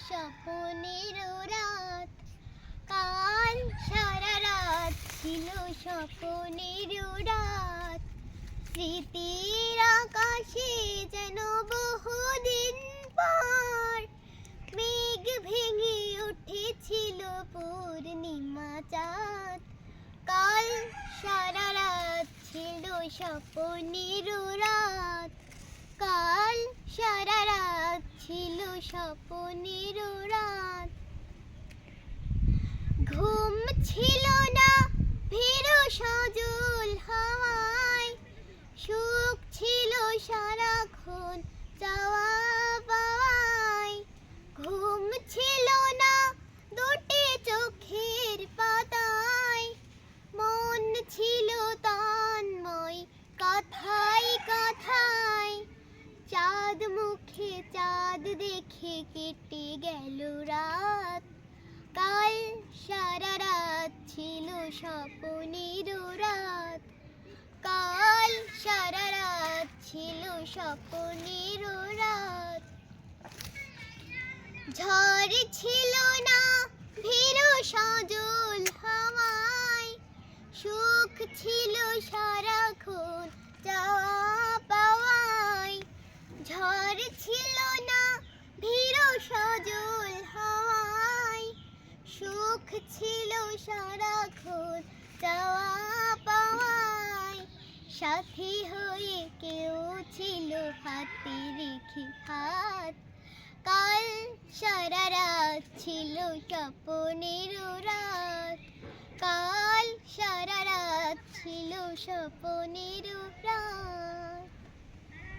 স্বপ্নের রাত, কাল সারা রাত ছিল স্বপ্নের রাত। স্মৃতির আকাশে যেন বহুদিন পর মেঘ ভেঙে উঠেছিল পূর্ণিমা চাঁদ। কাল সারা রাত ছিল স্বপ্নের রাত, কাল সারা স্বপ্নের রাত। ঘুম ছিল না ভেরো সজল হাওয়ায়। সুখ ছিল সারাক্ষণ চাওয়া মুখে চাঁদ দেখে কেটে গেল রাত। কাল সারা রাত ছিল স্বপ্নের রাত। কাল সারা রাত ছিল স্বপ্নের রাত। ঝড় ছিল না ভীরু সজল হাওয়ায়। সুখ ছিল সারাক্ষণ ছিল না, ভীরু সজল হাওয়ায়। সুখ ছিল সারাক্ষণ চাওয়া পাওয়ায়। সাথী হয়ে কেউ ছিল হাতে রেখে হাত। কাল সারা রাত ছিল স্বপ্নের রাত। কাল সারা রাত ছিল স্বপ্নের রাত।